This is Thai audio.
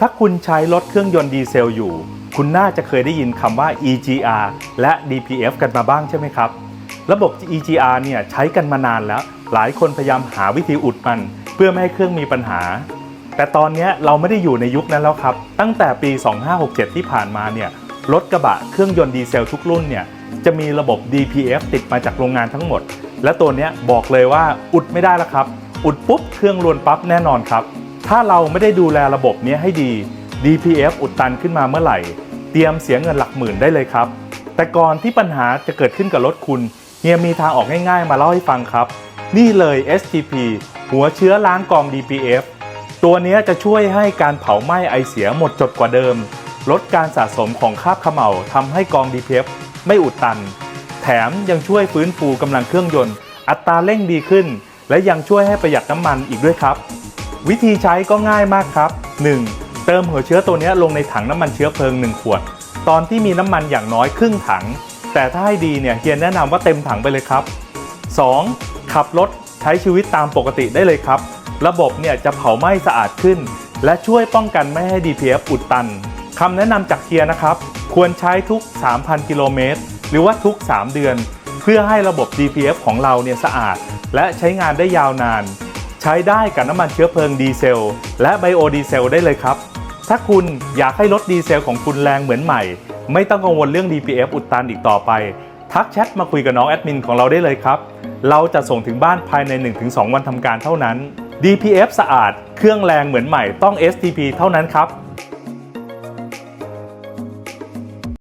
ถ้าคุณใช้รถเครื่องยนต์ดีเซลอยู่ คุณน่าจะเคยได้ยินคำว่า EGR และ DPF กันมาบ้างใช่ไหมครับ ระบบ EGR เนี่ยใช้กันมานานแล้ว หลายคนพยายามหาวิธีอุดมัน เพื่อไม่ให้เครื่องมีปัญหา แต่ตอนนี้เราไม่ได้อยู่ในยุคนั้นแล้วครับ ตั้งแต่ปี 2567 ที่ผ่านมาเนี่ยรถกระบะเครื่องยนต์ดีเซลทุกรุ่นเนี่ยจะมีระบบ DPF ติดมาจากโรงงานทั้งหมด และตัวนี้บอกเลยว่าอุดไม่ได้แล้วครับ อุดปุ๊บเครื่องรวนปั๊บแน่นอนครับ ถ้าเราไม่ได้ดูแลระบบนี้ให้ดี DPF อุดตันขึ้นมาเมื่อไหร่ เตรียมเสียเงินหลักหมื่นได้เลยครับ แต่ก่อนที่ปัญหาจะเกิดขึ้นกับรถคุณเฮียมีทางออกง่ายๆ มาเล่าให้ฟังครับ นี่เลย STP หัวเชื้อล้างกอง DPF ตัวนี้จะช่วยให้การเผาไหม้ไอเสียหมดจดกว่าเดิม ลดการสะสมของคราบเขม่าทำให้กอง DPF ไม่อุดตัน แถมยังช่วยฟื้นฟูกำลังเครื่องยนต์ อัตราเร่งดีขึ้น และยังช่วยให้ประหยัดน้ำมันอีกด้วยครับ วิธีใช้ก็ง่ายมากครับ 1. เติมหัวเชื้อตัวนี้ลงในถังน้ำมันเชื้อเพลิง 1 ขวด ตอนที่มีน้ำมันอย่างน้อยครึ่งถัง แต่ถ้าให้ดีเนี่ยเฮียแนะนำว่าเต็มถังไปเลยครับ 2. ขับรถใช้ชีวิตตามปกติได้เลยครับ ระบบเนี่ยจะเผาไหม้สะอาดขึ้น และช่วยป้องกันไม่ให้ DPF อุดตันคำแนะนำจากเฮียนะครับ ควรใช้ทุก 3,000 กิโลเมตร หรือว่าทุก 3 เดือน เพื่อให้ระบบ DPF ของเราเนี่ยสะอาด และใช้งานได้ยาวนาน ช้ได้กับน้ำมันเชื้อเพลิงดีเซล และไบโอดีเซลได้เลยครับ ถ้าคุณอยากให้รถดีเซลของคุณแรงเหมือนใหม่ ไม่ต้องกังวลเรื่อง DPF อุดตันอีกต่อไป ทักแชทมาคุยกับน้องแอดมินของเราได้เลยครับ เราจะส่งถึงบ้านภายใน 1-2 วันทำการเท่านั้น DPF สะอาด เครื่องแรงเหมือนใหม่ต้อง STP เท่านั้นครับ